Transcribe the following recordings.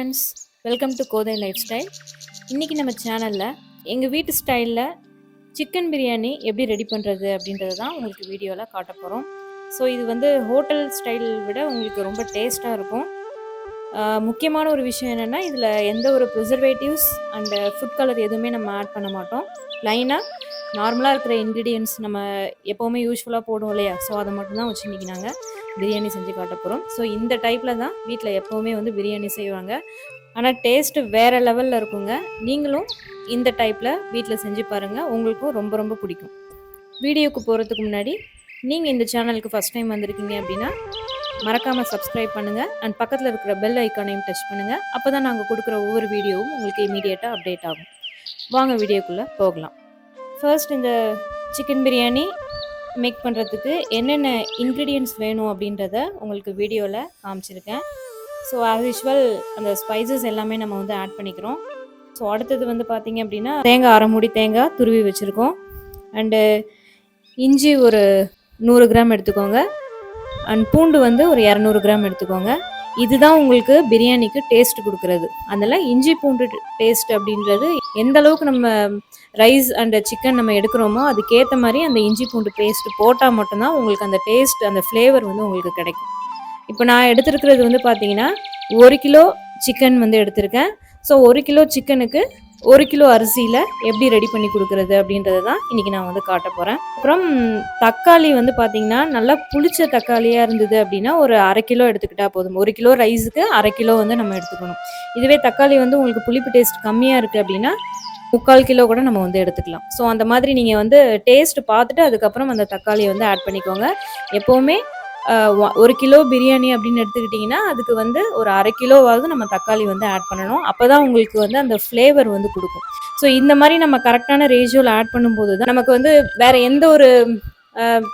Friends welcome to Kothai lifestyle இன்றைக்கி நம்ம சேனலில் எங்கள் வீட்டு ஸ்டைலில் சிக்கன் பிரியாணி எப்படி ரெடி பண்ணுறது அப்படின்றது தான் உங்களுக்கு வீடியோவில் காட்ட போகிறோம் ஸோ இது வந்து ஹோட்டல் ஸ்டைல் விட உங்களுக்கு ரொம்ப டேஸ்ட்டாக இருக்கும். முக்கியமான ஒரு விஷயம் என்னென்னா இதில் எந்த ஒரு ப்ரிசர்வேட்டிவ்ஸ் அண்டு ஃபுட் கலர் எதுவுமே நம்ம ஆட் பண்ண மாட்டோம். லைனாக நார்மலாக இருக்கிற இன்க்ரீடியன்ஸ் நம்ம எப்போவுமே யூஸ்ஃபுல்லாக போடுவோம் இல்லையா? ஸோ அதை மட்டும்தான் வச்சு நிற்கினாங்க நாங்கள் பிரியாணி செஞ்சு காட்ட போகிறோம் ஸோ இந்த டைப்பில் தான் வீட்டில் எப்போவுமே வந்து பிரியாணி செய்வாங்க. ஆனால் டேஸ்ட்டு வேறு லெவலில் இருக்குங்க. நீங்களும் இந்த டைப்பில் வீட்டில் செஞ்சு பாருங்கள் உங்களுக்கும் ரொம்ப ரொம்ப பிடிக்கும். வீடியோக்கு போகிறதுக்கு முன்னாடி நீங்கள் இந்த சேனலுக்கு ஃபஸ்ட் டைம் வந்திருக்கீங்க அப்படின்னா மறக்காமல் சப்ஸ்கிரைப் பண்ணுங்கள் அண்ட் பக்கத்தில் இருக்கிற பெல் ஐக்கானையும் டச் பண்ணுங்கள் அப்போ தான் நாங்கள் கொடுக்குற ஒவ்வொரு வீடியோவும் உங்களுக்கு இமீடியட்டாக அப்டேட் ஆகும். வாங்க வீடியோக்குள்ளே போகலாம். ஃபர்ஸ்ட் இந்த சிக்கன் பிரியாணி மேக் பண்ணுறதுக்கு என்னென்ன இன்க்ரீடியன்ட்ஸ் வேணும் அப்படின்றத உங்களுக்கு வீடியோவில் காமிச்சிருக்கேன். ஸோ ஆஸ் யூஷுவல் அந்த ஸ்பைசஸ் எல்லாமே நம்ம வந்து ஆட் பண்ணிக்கிறோம். ஸோ அடுத்தது வந்து பார்த்திங்க அப்படின்னா தேங்காய் அரை மூடி தேங்காய் துருவி வச்சுருக்கோம். அண்டு இஞ்சி ஒரு நூறு கிராம் எடுத்துக்கோங்க. அண்ட் பூண்டு வந்து ஒரு இரநூறு கிராம் எடுத்துக்கோங்க. இதுதான் உங்களுக்கு பிரியாணிக்கு டேஸ்ட் கொடுக்கறது. அதனால் இஞ்சி பூண்டு டேஸ்ட் அப்படின்றது எந்த அளவுக்கு நம்ம ரைஸ் அண்ட் சிக்கன் நம்ம எடுக்கிறோமோ அதுக்கேற்ற மாதிரி அந்த இஞ்சி பூண்டு பேஸ்ட் போட்டால் மட்டும்தான் உங்களுக்கு அந்த டேஸ்ட் அந்த ஃப்ளேவர் வந்து உங்களுக்கு கிடைக்கும். இப்போ நான் எடுத்துருக்கிறது வந்து பார்த்தீங்கன்னா ஒரு கிலோ சிக்கன் வந்து எடுத்திருக்கேன். ஸோ ஒரு கிலோ சிக்கனுக்கு ஒரு கிலோ அரிசியில் எப்படி ரெடி பண்ணி கொடுக்குறது அப்படின்றது தான் இன்றைக்கி நான் வந்து காட்ட போகிறேன் அப்புறம் தக்காளி வந்து பார்த்தீங்கன்னா நல்லா புளிச்ச தக்காளியாக இருந்தது அப்படின்னா ஒரு அரை கிலோ எடுத்துக்கிட்டால் போதும். ஒரு கிலோ ரைஸுக்கு அரை கிலோ வந்து நம்ம எடுத்துக்கணும். இதுவே தக்காளி வந்து உங்களுக்கு புளிப்பு டேஸ்ட் கம்மியாக இருக்குது அப்படின்னா முக்கால் கிலோ கூட நம்ம வந்து எடுத்துக்கலாம். ஸோ அந்த மாதிரி நீங்கள் வந்து டேஸ்ட் பார்த்துட்டு அதுக்கப்புறம் அந்த தக்காளியை வந்து ஆட் பண்ணிக்கோங்க. எப்போவுமே ஒரு கிலோ பிரியாணி அப்படின்னு எடுத்துக்கிட்டிங்கன்னா அதுக்கு வந்து ஒரு அரை கிலோவாவது நம்ம தக்காளி வந்து ஆட் பண்ணணும். அப்போ தான் உங்களுக்கு வந்து அந்த ஃப்ளேவர் வந்து கொடுக்கும். ஸோ இந்த மாதிரி நம்ம கரெக்டான ரேஷியோவில் ஆட் பண்ணும்போது தான் நமக்கு வந்து வேறு எந்த ஒரு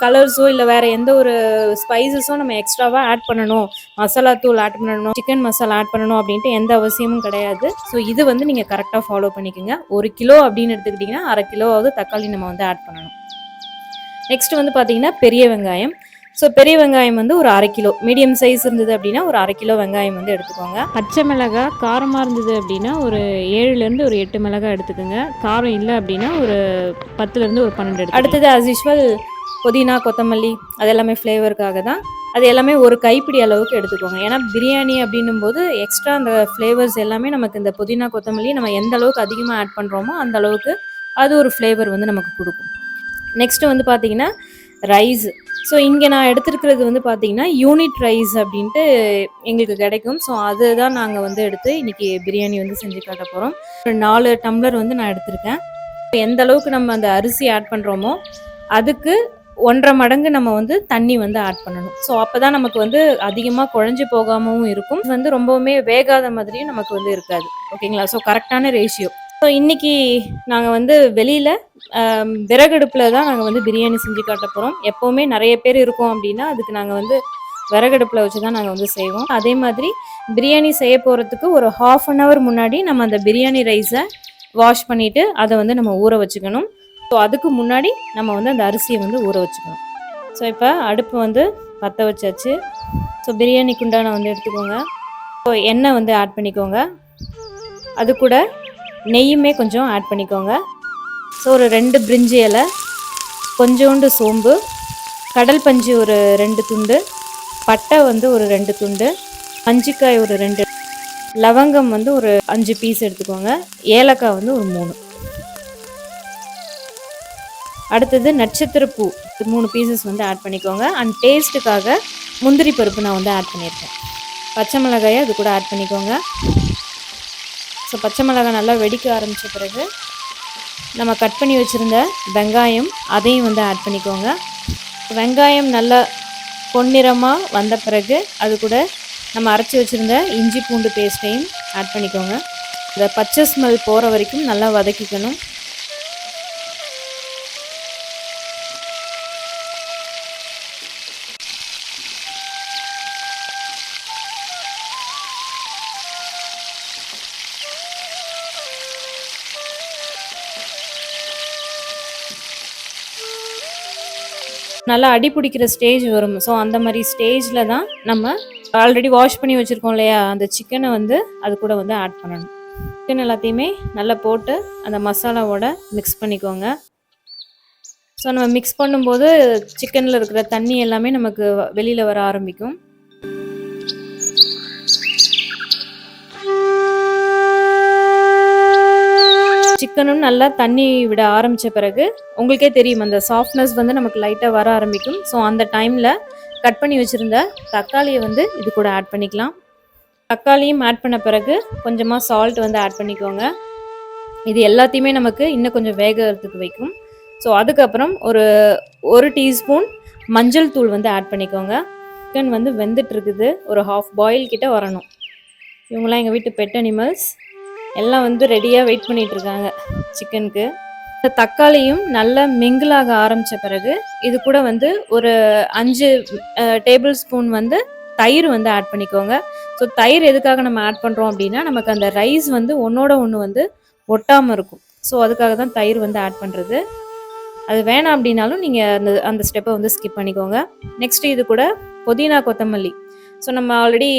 கலர்ஸோ இல்லை வேறு எந்த ஒரு ஸ்பைசஸோ நம்ம எக்ஸ்ட்ராவாக ஆட் பண்ணணும். மசாலா தூள் ஆட் பண்ணணும். சிக்கன் மசாலா ஆட் பண்ணணும் அப்படின்ட்டு எந்த அவசியமும் கிடையாது. ஸோ இது வந்து நீங்கள் கரெக்டாக ஃபாலோ பண்ணிக்கோங்க. ஒரு கிலோ அப்படின்னு எடுத்துக்கிட்டிங்கன்னா அரை கிலோவாவது தக்காளி நம்ம வந்து ஆட் பண்ணணும். நெக்ஸ்ட் வந்து பார்த்தீங்கன்னா பெரிய வெங்காயம். ஸோ பெரிய வெங்காயம் வந்து ஒரு அரை கிலோ. மீடியம் சைஸ் இருந்தது அப்படின்னா ஒரு அரை கிலோ வெங்காயம் வந்து எடுத்துக்கோங்க. பச்சை மிளகாய் காரமாக இருந்தது அப்படின்னா ஒரு ஏழுலேருந்து ஒரு எட்டு மிளகாய் எடுத்துக்கோங்க. காரம் இல்லை அப்படின்னா ஒரு பத்துலேருந்து ஒரு பன்னெண்டு அடுத்தது ஆஸ் யூஷுவல் புதினா கொத்தமல்லி அது எல்லாமே ஃப்ளேவருக்காக தான். அது எல்லாமே ஒரு கைப்பிடி அளவுக்கு எடுத்துக்கோங்க. ஏன்னா பிரியாணி அப்படின்னும் போது எக்ஸ்ட்ரா அந்த ஃப்ளேவர்ஸ் எல்லாமே நமக்கு இந்த புதினா கொத்தமல்லி நம்ம எந்த அளவுக்கு அதிகமாக ஆட் பண்ணுறோமோ அந்த அளவுக்கு அது ஒரு ஃப்ளேவர் வந்து நமக்கு கொடுக்கும். நெக்ஸ்ட்டு வந்து பார்த்தீங்கன்னா ரைஸ். ஸோ இங்கே நான் எடுத்துருக்கிறது வந்து பார்த்தீங்கன்னா யூனிட் ரைஸ் அப்படின்ட்டு எங்களுக்கு கிடைக்கும். ஸோ அதுதான் நாங்கள் வந்து எடுத்து இன்றைக்கி பிரியாணி வந்து செஞ்சு காட்ட போகிறோம் ஒரு நாலு டம்ளர் வந்து நான் எடுத்திருக்கேன். இப்போ எந்த அளவுக்கு நம்ம அந்த அரிசி ஆட் பண்ணுறோமோ அதுக்கு ஒன்றரை மடங்கு நம்ம வந்து தண்ணி வந்து ஆட் பண்ணணும். ஸோ அப்போ தான் நமக்கு வந்து அதிகமாக குழஞ்சி போகாமவும் இருக்கும். வந்து ரொம்பவுமே வேகாத மாதிரியும் நமக்கு வந்து இருக்காது. ஓகேங்களா ஸோ கரெக்டான ரேஷியோ ஸோ இன்றைக்கி நாங்கள் வந்து வெளியில் விறகடுப்பில் தான் நாங்கள் வந்து பிரியாணி செஞ்சு காட்ட போகிறோம் எப்போவுமே நிறைய பேர் இருக்கோம் அப்படின்னா அதுக்கு நாங்கள் வந்து விறகடுப்பில் வச்சு தான் நாங்கள் வந்து செய்வோம். அதே மாதிரி பிரியாணி செய்ய போகிறதுக்கு ஒரு ஹாஃப் அன் ஹவர் முன்னாடி நம்ம அந்த பிரியாணி ரைஸை வாஷ் பண்ணிவிட்டு அதை வந்து நம்ம ஊற வச்சுக்கணும். ஸோ அதுக்கு முன்னாடி நம்ம வந்து அந்த அரிசியை வந்து ஊற வச்சுக்கணும். ஸோ இப்போ அடுப்பு வந்து பற்ற வச்சாச்சு. ஸோ பிரியாணிக்குண்டான வந்து எடுத்துக்கோங்க. ஸோ எண்ணெய் வந்து ஆட் பண்ணிக்கோங்க. அது கூட நெய்யுமே கொஞ்சம் ஆட் பண்ணிக்கோங்க. ஸோ ஒரு ரெண்டு பிரிஞ்சி இலை கொஞ்சோண்டு சோம்பு கடல் பஞ்சு ஒரு ரெண்டு துண்டு பட்டை வந்து ஒரு ரெண்டு துண்டு பஞ்சிக்காய் ஒரு ரெண்டு லவங்கம் வந்து ஒரு அஞ்சு பீஸ் எடுத்துக்கோங்க ஏலக்காய் வந்து ஒரு மூணு. அடுத்தது நட்சத்திரப்பூ மூணு பீசஸ் வந்து ஆட் பண்ணிக்கோங்க. அண்ட் டேஸ்ட்டுக்காக முந்திரி பருப்பு நான் வந்து ஆட் பண்ணியிருக்கேன். பச்சை மிளகாயை அது கூட ஆட் பண்ணிக்கோங்க. ஸோ பச்சை மிளகாய் நல்லா வெடிக்க ஆரம்பித்த பிறகு நம்ம கட் பண்ணி வச்சுருந்த வெங்காயம் அதையும் வந்து ஆட் பண்ணிக்கோங்க. வெங்காயம் நல்லா பொன்னிறமாக வந்த பிறகு அது கூட நம்ம அரைச்சி வச்சுருந்த இஞ்சி பூண்டு பேஸ்ட்டையும் ஆட் பண்ணிக்கோங்க. இந்த பச்சை ஸ்மெல் போகிற வரைக்கும் நல்லா வதக்கிக்கணும். நல்லா அடி பிடிக்கிற ஸ்டேஜ் வரும். ஸோ அந்த மாதிரி ஸ்டேஜில் தான் நம்ம ஆல்ரெடி வாஷ் பண்ணி வச்சுருக்கோம் இல்லையா? அந்த சிக்கனை வந்து அது கூட வந்து ஆட் பண்ணணும். சிக்கன் எல்லாத்தையுமே நல்லா போட்டு அந்த மசாலாவோட மிக்ஸ் பண்ணிக்கோங்க. ஸோ நம்ம மிக்ஸ் பண்ணும்போது சிக்கனில் இருக்கிற தண்ணி எல்லாமே நமக்கு வெளியில் வர ஆரம்பிக்கும். சிக்கனும் நல்லா தண்ணி விட ஆரம்பித்த பிறகு உங்களுக்கே தெரியும் அந்த சாஃப்ட்னஸ் வந்து நமக்கு லைட்டாக வர ஆரம்பிக்கும். ஸோ அந்த டைமில் கட் பண்ணி வச்சுருந்த தக்காளியை வந்து இது கூட ஆட் பண்ணிக்கலாம். தக்காளியும் ஆட் பண்ண பிறகு கொஞ்சமாக சால்ட் வந்து ஆட் பண்ணிக்கோங்க. இது எல்லாத்தையுமே நமக்கு இன்னும் கொஞ்சம் வேகிறதுக்கு வைக்கும். ஸோ அதுக்கப்புறம் ஒரு ஒரு டீஸ்பூன் மஞ்சள் தூள் வந்து ஆட் பண்ணிக்கோங்க. சிக்கன் வந்து வெந்துட்டு இருக்குது. ஒரு ஹாஃப் பாயில் கிட்ட வரணும். இவங்களாம் எங்கள் வீட்டு பெட் அனிமல்ஸ் எல்லாம் வந்து ரெடியாக வெயிட் பண்ணிட்டு இருக்காங்க சிக்கனுக்கு தக்காளியும் நல்லா மிங்கிளாக ஆரம்பித்த பிறகு இது கூட வந்து ஒரு அஞ்சு டேபிள் ஸ்பூன் வந்து தயிர் வந்து ஆட் பண்ணிக்கோங்க. ஸோ தயிர் எதுக்காக நம்ம ஆட் பண்ணுறோம் அப்படின்னா நமக்கு அந்த ரைஸ் வந்து ஒன்றோட ஒன்று வந்து ஒட்டாமல் இருக்கும். ஸோ அதுக்காக தான் தயிர் வந்து ஆட் பண்ணுறது அது வேணாம் அப்படின்னாலும் நீங்கள் அந்த அந்த ஸ்டெப்பை வந்து ஸ்கிப் பண்ணிக்கோங்க. நெக்ஸ்ட் இது கூட புதினா கொத்தமல்லி. ஸோ நம்ம ஆல்ரெடி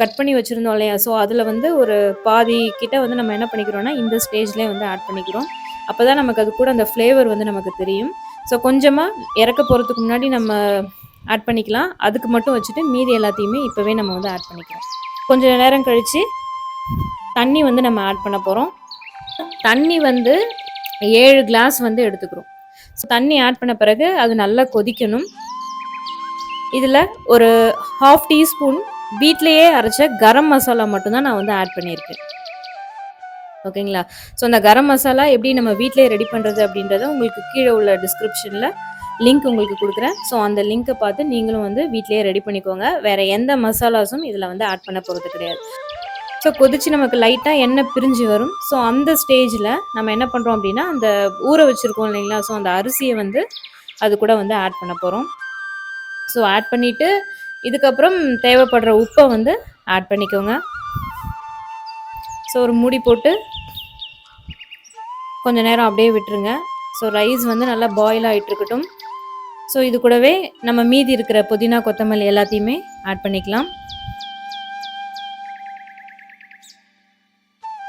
கட் பண்ணி வச்சுருந்தோம் இல்லையா? ஸோ அதில் வந்து ஒரு பாதி கிட்ட வந்து நம்ம என்ன பண்ணிக்கிறோம்னா இந்த ஸ்டேஜ்லேயே வந்து ஆட் பண்ணிக்கிறோம். அப்போ தான் நமக்கு அது கூட அந்த ஃப்ளேவர் வந்து நமக்கு தெரியும். ஸோ கொஞ்சமாக இறக்க போகிறதுக்கு முன்னாடி நம்ம ஆட் பண்ணிக்கலாம். அதுக்கு மட்டும் வச்சுட்டு மீதி எல்லாத்தையுமே இப்போவே நம்ம வந்து ஆட் பண்ணிக்கிறோம். கொஞ்சம் நேரம் கழித்து தண்ணி வந்து நம்ம ஆட் பண்ண போகிறோம் தண்ணி வந்து ஏழு கிளாஸ் வந்து எடுத்துக்கிறோம். ஸோ தண்ணி ஆட் பண்ண பிறகு அது நல்லா கொதிக்கணும். இதில் ஒரு ஹாஃப் டீஸ்பூன் வீட்லேயே அரைச்ச கரம் மசாலா மட்டும்தான் நான் வந்து ஆட் பண்ணியிருக்கேன். ஓகேங்களா ஸோ அந்த கரம் மசாலா எப்படி நம்ம வீட்டிலே ரெடி பண்ணுறது அப்படின்றத உங்களுக்கு கீழே உள்ள டிஸ்கிரிப்ஷனில் லிங்க் உங்களுக்கு கொடுக்குறேன். ஸோ அந்த லிங்க்கை பார்த்து நீங்களும் வந்து வீட்லேயே ரெடி பண்ணிக்கோங்க. வேறு எந்த மசாலாஸும் இதில் வந்து ஆட் பண்ண போகிறது கிடையாது. ஸோ கொதிச்சு நமக்கு லைட்டாக எண்ணெய் பிரிஞ்சு வரும். ஸோ அந்த ஸ்டேஜில் நம்ம என்ன பண்ணுறோம் அப்படின்னா அந்த ஊற வச்சுருக்கோம் இல்லைங்களா? ஸோ அந்த அரிசியை வந்து அது கூட வந்து ஆட் பண்ண போகிறோம் ஸோ ஆட் பண்ணிவிட்டு இதுக்கப்புறம் தேவைப்படுற உப்பை வந்து ஆட் பண்ணிக்கோங்க. ஸோ ஒரு மூடி போட்டு கொஞ்சம் நேரம் அப்படியே விட்டுருங்க. ஸோ ரைஸ் வந்து நல்லா பாயில் ஆகிட்டு இருக்கட்டும். ஸோ இது கூடவே நம்ம மீதி இருக்கிற புதினா கொத்தமல்லி எல்லாத்தையுமே ஆட் பண்ணிக்கலாம்.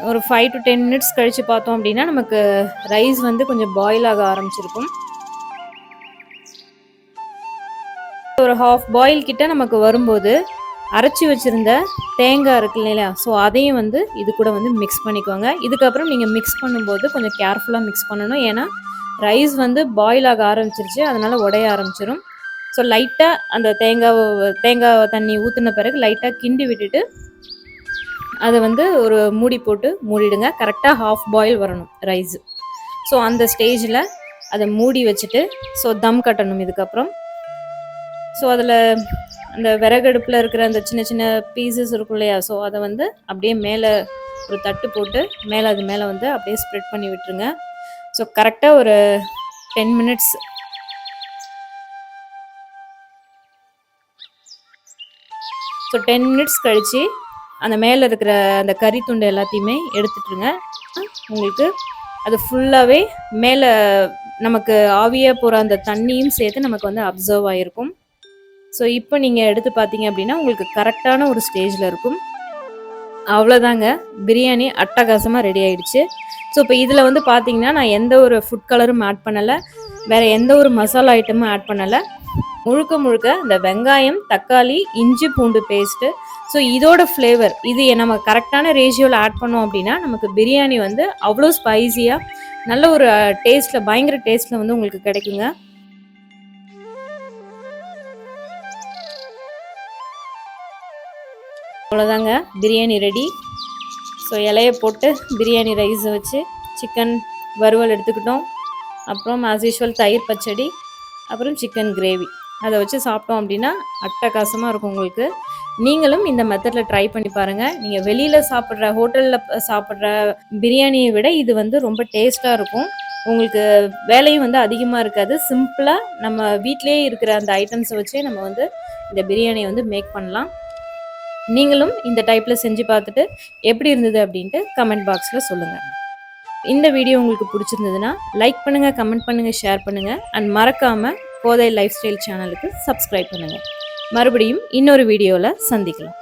ஒரு ஃபைவ் டு டென் மினிட்ஸ் கழித்து பார்த்தோம் அப்படின்னா நமக்கு ரைஸ் வந்து கொஞ்சம் பாயில் ஆக ஆரம்பிச்சிருக்கும். ஒரு ஹாஃப் பாயில் கிட்ட நமக்கு வரும்போது அரைச்சி வச்சுருந்த தேங்காய் இருக்கு இல்லையா? ஸோ அதையும் வந்து இது கூட வந்து மிக்ஸ் பண்ணிக்கோங்க. இதுக்கப்புறம் நீங்கள் மிக்ஸ் பண்ணும்போது கொஞ்சம் கேர்ஃபுல்லாக மிக்ஸ் பண்ணணும். ஏன்னா ரைஸ் வந்து பாயில் ஆக ஆரம்பிச்சிருச்சு. அதனால் உடைய ஆரம்பிச்சிடும் ஸோ லைட்டாக அந்த தேங்காவை தேங்காய் தண்ணி ஊற்றின பிறகு லைட்டாக கிண்டி விட்டுட்டு அதை வந்து ஒரு மூடி போட்டு மூடிடுங்க. கரெக்டாக ஹாஃப் பாயில் வரணும் ரைஸு ஸோ அந்த ஸ்டேஜில் அதை மூடி வச்சுட்டு ஸோ தம் கட்டணும் இதுக்கப்புறம். ஸோ அதில் அந்த விறகடுப்பில் இருக்கிற அந்த சின்ன சின்ன பீசஸ் இருக்கும் இல்லையா? ஸோ அதை வந்து அப்படியே மேலே ஒரு தட்டு போட்டு மேலே அது மேலே வந்து அப்படியே ஸ்ப்ரெட் பண்ணி விட்டுருங்க. ஸோ கரெக்டாக ஒரு ten minutes so ten minutes கழித்து அந்த மேலே இருக்கிற அந்த கறி துண்டு எல்லாத்தையுமே எடுத்துட்டுருங்க. உங்களுக்கு அது ஃபுல்லாகவே மேலே நமக்கு ஆவியாக போகிற அந்த தண்ணியும் சேர்த்து நமக்கு வந்து அப்சர்வ் ஆகிருக்கும் ஸோ இப்போ நீங்கள் எடுத்து பார்த்தீங்க அப்படின்னா உங்களுக்கு கரெக்டான ஒரு ஸ்டேஜில் இருக்கும். அவ்வளோதாங்க பிரியாணி அட்டகாசமாக ரெடி ஆகிடுச்சு ஸோ இப்போ இதில் வந்து பார்த்தீங்கன்னா நான் எந்த ஒரு ஃபுட் கலரும் ஆட் பண்ணலை. வேறு எந்த ஒரு மசாலா ஐட்டமும் ஆட் பண்ணலை. முழுக்க முழுக்க இந்த வெங்காயம் தக்காளி இஞ்சி பூண்டு பேஸ்ட்டு ஸோ இதோட ஃப்ளேவர் இது நம்ம கரெக்டான ரேஷியோவில் ஆட் பண்ணோம் அப்படின்னா நமக்கு பிரியாணி வந்து அவ்வளோ ஸ்பைஸியாக நல்ல ஒரு டேஸ்ட்டில் பயங்கர டேஸ்ட்டில் வந்து உங்களுக்கு கிடைக்குங்க. அவ்வளோதாங்க. பிரியாணி ரெடி ஸோ இலையை போட்டு பிரியாணி ரைஸ் வச்சு சிக்கன் வறுவல் எடுத்துக்கிட்டோம். அப்புறம் ஆஸ் யூஷுவல் தயிர் பச்சடி அப்புறம் சிக்கன் கிரேவி அதை வச்சு சாப்பிட்டோம் அப்படின்னா அட்டகாசமாக இருக்கும் உங்களுக்கு. நீங்களும் இந்த மெத்தடில் ட்ரை பண்ணி பாருங்கள் நீங்கள் வெளியில் சாப்பிட்ற ஹோட்டலில் சாப்பிட்ற பிரியாணியை விட இது வந்து ரொம்ப டேஸ்ட்டாக இருக்கும். உங்களுக்கு வேலையும் வந்து அதிகமாக இருக்காது. சிம்பிளாக நம்ம வீட்டிலே இருக்கிற அந்த ஐட்டம்ஸை வச்சே நம்ம வந்து இந்த பிரியாணியை வந்து மேக் பண்ணலாம். நீங்களும் இந்த டைப்பில் செஞ்சு பார்த்துட்டு எப்படி இருந்தது அப்படின்ட்டு கமெண்ட் பாக்ஸில் சொல்லுங்கள் இந்த வீடியோ உங்களுக்கு பிடிச்சிருந்ததுன்னா லைக் பண்ணுங்கள் கமெண்ட் பண்ணுங்கள் ஷேர் பண்ணுங்கள் அண்ட் மறக்காமல் கோதை லைஃப் ஸ்டைல் சேனலுக்கு சப்ஸ்கிரைப் பண்ணுங்கள் மறுபடியும் இன்னொரு வீடியோவில் சந்திக்கலாம்.